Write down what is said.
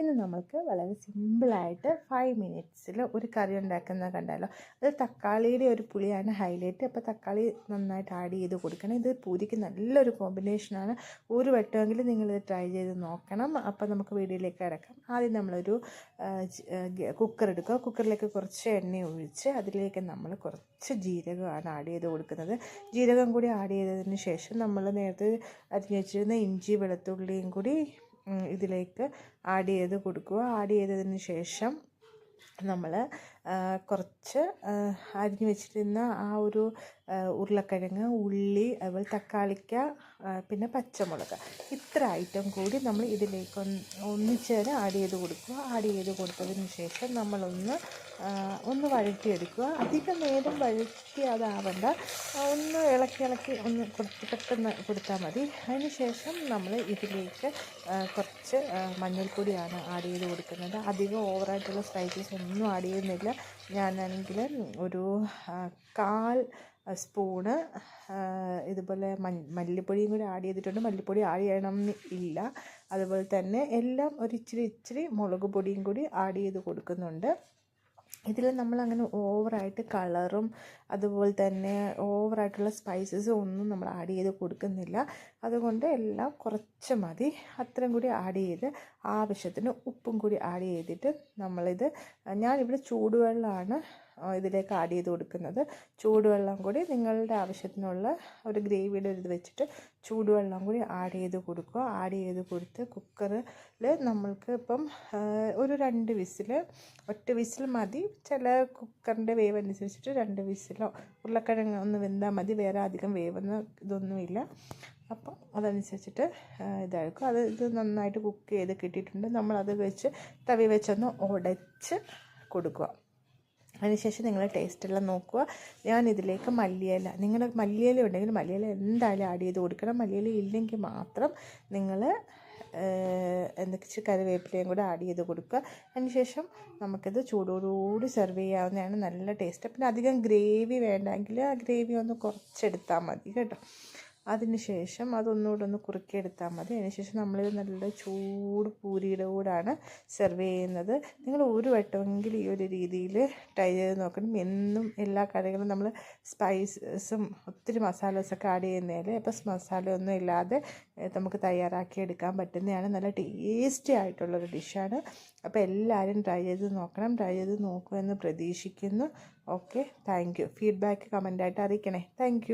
ഇന്ന് നമ്മൾക്ക് വളരെ സിമ്പിളായിട്ട് ഫൈവ് മിനിറ്റ്സിൽ ഒരു കറി ഉണ്ടാക്കുന്നത് കണ്ടല്ലോ അത് തക്കാളിയുടെ ഒരു പുളിയാണ് ഹൈലൈറ്റ് അപ്പോൾ തക്കാളി നന്നായിട്ട് ആഡ് ചെയ്ത് കൊടുക്കണം. ഇത് പൂരിക്ക് നല്ലൊരു കോമ്പിനേഷനാണ് ഒരു വട്ടമെങ്കിലും നിങ്ങളിത് ട്രൈ ചെയ്ത് നോക്കണം. അപ്പോൾ നമുക്ക് വീഡിയോയിലേക്ക് കിടക്കാം. ആദ്യം നമ്മളൊരു കുക്കർ എടുക്കുക. കുക്കറിലേക്ക് കുറച്ച് എണ്ണ ഒഴിച്ച് അതിലേക്ക് നമ്മൾ കുറച്ച് ജീരകമാണ് ആഡ് ചെയ്ത് കൊടുക്കുന്നത്. ജീരകം കൂടി ആഡ് ചെയ്തതിന് ശേഷം നമ്മൾ നേരത്തെ അരിഞ്ഞു വെച്ചിരുന്ന ഇഞ്ചി വെളുത്തുള്ളിയും കൂടി ഇതിലേക്ക് ആഡ് ചെയ്ത് കൊടുക്കുക. ആഡ് ചെയ്തതിന് ശേഷം നമ്മൾ കുറച്ച് അരിഞ്ഞ് വെച്ചിരുന്ന ആ ഒരു ഉരുളക്കിഴങ്ങ് ഉള്ളി അതുപോലെ തക്കാളിക്ക പിന്നെ പച്ചമുളക്. ഇത്ര ഐറ്റം കൂടി നമ്മൾ ഇതിലേക്ക് ഒന്നിച്ച് തന്നെ ആഡ് ചെയ്ത് കൊടുക്കുക. ആഡ് ചെയ്ത് കൊടുത്തതിന് ശേഷം നമ്മളൊന്ന് ഒന്ന് വഴറ്റിയെടുക്കുക. അധികം നേരം വഴറ്റി അതാവണ്ട. ഒന്ന് ഇളക്കി ഇളക്കി ഒന്ന് കൊടുത്ത് പെട്ടെന്ന് കൊടുത്താൽ മതി. അതിന് ശേഷം നമ്മൾ ഇതിലേക്ക് കുറച്ച് മഞ്ഞൾപ്പൊടിയാണ് ആഡ് ചെയ്ത് കൊടുക്കുന്നത്. അധികം ഓവറായിട്ടുള്ള സ്പൈസസ് ഒന്നും ആഡ് ചെയ്യുന്നില്ല. ഞാനാണെങ്കിൽ ഒരു കാൽ സ്പൂണ് ഇതുപോലെ മല്ലിപ്പൊടിയും കൂടി ആഡ് ചെയ്തിട്ടുണ്ട്. മല്ലിപ്പൊടി ആഡ് ചെയ്യണം ഇല്ല. അതുപോലെ തന്നെ എല്ലാം ഒരു ഇച്ചിരി ഇച്ചിരി മുളക് പൊടിയും കൂടി ആഡ് ചെയ്ത് കൊടുക്കുന്നുണ്ട്. ഇതിൽ നമ്മളങ്ങനെ ഓവറായിട്ട് കളറും അതുപോലെ തന്നെ ഓവറായിട്ടുള്ള സ്പൈസസും ഒന്നും നമ്മൾ ആഡ് ചെയ്ത് കൊടുക്കുന്നില്ല. അതുകൊണ്ട് എല്ലാം കുറച്ച് മതി. അത്രയും കൂടി ആഡ് ചെയ്ത് ആവശ്യത്തിന് ഉപ്പും കൂടി ആഡ് ചെയ്തിട്ട് നമ്മളിത് ഞാനിവിടെ ചൂടുവെള്ളമാണ് ഇതിലേക്ക് ആഡ് ചെയ്ത് കൊടുക്കുന്നത്. ചൂടുവെള്ളം കൂടി നിങ്ങളുടെ ആവശ്യത്തിനുള്ള ഒരു ഗ്രേവിയുടെ ഇത് വെച്ചിട്ട് ചൂടുവെള്ളം കൂടി ആഡ് ചെയ്ത് കൊടുക്കുക. ആഡ് ചെയ്ത് കൊടുത്ത് കുക്കറിൽ നമ്മൾക്ക് ഇപ്പം ഒരു രണ്ട് വിസിൽ ഒറ്റ വിസിൽ മതി. ചില കുക്കറിന്റെ വേവ് അനുസരിച്ചിട്ട് രണ്ട് വിസിലോ ഉരുളക്കിഴങ്ങ് ഒന്ന് വെന്താൽ മതി. വേറെ അധികം വേവെന്ന് ഇതൊന്നുമില്ല. അപ്പം അതനുസരിച്ചിട്ട് ഇതായിരിക്കും അത് ഇത് നന്നായിട്ട് കുക്ക് ചെയ്ത് കിട്ടിയിട്ടുണ്ട്. നമ്മളത് വെച്ച് തവി വെച്ചൊന്ന് ഉടച്ച് കൊടുക്കുക. അതിനുശേഷം നിങ്ങൾ ടേസ്റ്റെല്ലാം നോക്കുക. ഞാൻ ഇതിലേക്ക് മല്ലിയില നിങ്ങളുടെ മല്ലിയില ഉണ്ടെങ്കിൽ മല്ലിയില എന്തായാലും ആഡ് ചെയ്ത് കൊടുക്കണം. മല്ലിയില ഇല്ലെങ്കിൽ മാത്രം നിങ്ങൾ എന്തൊക്കെ കറിവേപ്പിലയും കൂടെ ആഡ് ചെയ്ത് കൊടുക്കുക. അതിനുശേഷം നമുക്കിത് ചൂടോടുകൂടി സെർവ് ചെയ്യാവുന്നതാണ് നല്ല ടേസ്റ്റ് പിന്നെ അധികം ഗ്രേവി വേണ്ടെങ്കിൽ ആ ഗ്രേവി ഒന്ന് കുറച്ചെടുത്താൽ മതി കേട്ടോ. അതിന് ശേഷം അതൊന്നുകൂടെ ഒന്ന് കുറുക്കിയെടുത്താൽ മതി. അതിനുശേഷം നമ്മളിത് നല്ല ചൂട് പൂരിയുടെ കൂടാണ് സെർവ് ചെയ്യുന്നത്. നിങ്ങൾ ഒരു വട്ടമെങ്കിലും ഈ ഒരു രീതിയിൽ ട്രൈ ചെയ്ത് നോക്കണം. എന്നും എല്ലാ കറികളും നമ്മൾ സ്പൈസസും ഒത്തിരി മസാലസൊക്കെ ആഡ് ചെയ്യുന്നതിൽ അപ്പോൾ മസാലയൊന്നും ഇല്ലാതെ നമുക്ക് തയ്യാറാക്കി എടുക്കാൻ പറ്റുന്നതാണ്. നല്ല ടേസ്റ്റി ആയിട്ടുള്ളൊരു ഡിഷാണ്. അപ്പോൾ എല്ലാവരും ട്രൈ ചെയ്ത് നോക്കണം. ട്രൈ ചെയ്ത് നോക്കുമെന്ന് പ്രതീക്ഷിക്കുന്നു. ഓക്കെ. Thank you. ഫീഡ്ബാക്ക് കമന്റായിട്ട് അറിയിക്കണേ. താങ്ക്